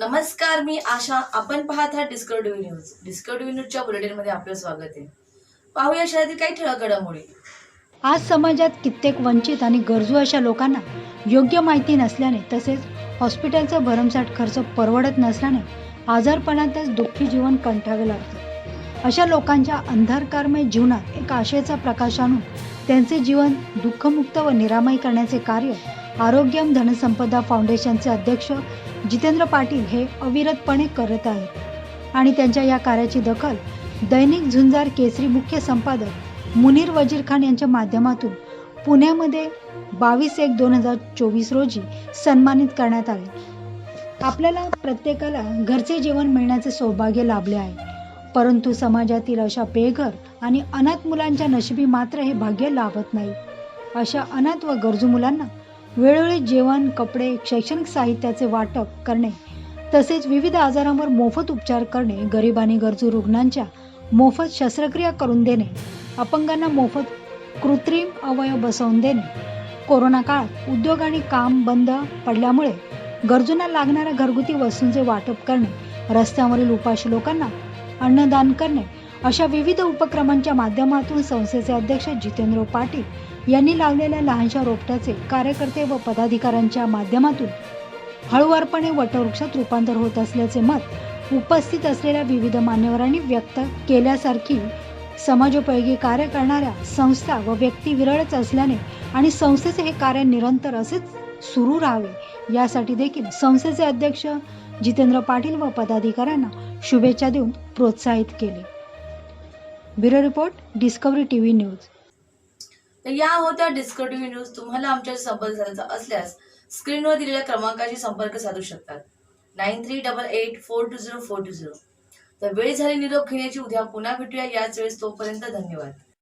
नमस्कार मी आशा. आपण पाहत आहात डिस्कवरी न्यूज डिस्कवरी न्यूजच्या बुलेटिनमध्ये आपलं स्वागत आहे. पाहूया शहरातील काही ठळक घडामोडी. आज समाजात कित्येक वंचित आणि गरजू अशा लोकांना योग्य माहिती नसल्याने तसेच हॉस्पिटलचा भरमसाठ खर्च परवडत नसल्याने आजारपणातच दुःखी जीवन कंठावे लागते. अशा लोकांच्या अंधारकारमय जीवनात एक आशेचा प्रकाश आणून त्यांचे जीवन दुःखमुक्त व निरामय करण्याचे कार्य आरोग्यम धनसंपदा फाउंडेशनचे अध्यक्ष जितेंद्र पाटील हे अविरतपणे करत आहेत. आणि त्यांच्या या कार्याची दखल दैनिक झुंजार केसरी मुख्य संपादक मुनीर वजीर खान यांच्या माध्यमातून पुण्यामध्ये बावीस एक दोन हजार चोवीस रोजी सन्मानित करण्यात आले. आपल्याला प्रत्येकाला घरचे जेवण मिळण्याचे सौभाग्य लाभले आहे. परंतु समाजातील अशा बेघर आणि अनाथ मुलांच्या नशिबी मात्र हे भाग्य लाभत नाही. अशा अनाथ व गरजू मुलांना वेळोवेळी जेवण कपडे शैक्षणिक साहित्याचे वाटप करणे तसेच विविध आजारांवर मोफत उपचार करणे गरीब आणि गरजू रुग्णांच्या मोफत शस्त्रक्रिया करून देणे अपंगांना मोफत कृत्रिम अवयव बसवून देणे. कोरोना काळात उद्योग आणि काम बंद पडल्यामुळे गरजूंना लागणाऱ्या घरगुती वस्तूंचे वाटप करणे रस्त्यावरील उपाशी लोकांना अन्नदान करणे अशा विविध उपक्रमांच्या माध्यमातून संस्थेचे अध्यक्ष जितेंद्र पाटील यांनी लावलेल्या लहानशा रोपट्याचे कार्यकर्ते व पदाधिकाऱ्यांच्या माध्यमातून हळूवारपणे वटवृक्षात रूपांतर होत असल्याचे मत उपस्थित असलेल्या विविध मान्यवरांनी व्यक्त केल्यासारखी समाजोपयोगी कार्य करणाऱ्या संस्था व व्यक्ती विरळच असल्याने आणि संस्थेचे हे कार्य निरंतर असेच सुरू राहावे यासाठी देखील संस्थेचे अध्यक्ष जितेंद्र पाटील व पदाधिकाऱ्यांना शुभेच्छा देऊन प्रोत्साहित केले. Bureau report discovery TV news. तर या होत्या डिस्कवरी न्यूज तुम्हाला आमच्या संपर्क साधायचा असल्यास स्क्रीनवर दिलेल्या क्रमांकाशी संपर्क साधू शकतात. Nine three double eight four two zero four two zero. तर वेळ झाली निरोप घेण्याची उद्या पुन्हा भेटूया. याच वेळेस तोपर्यंत धन्यवाद.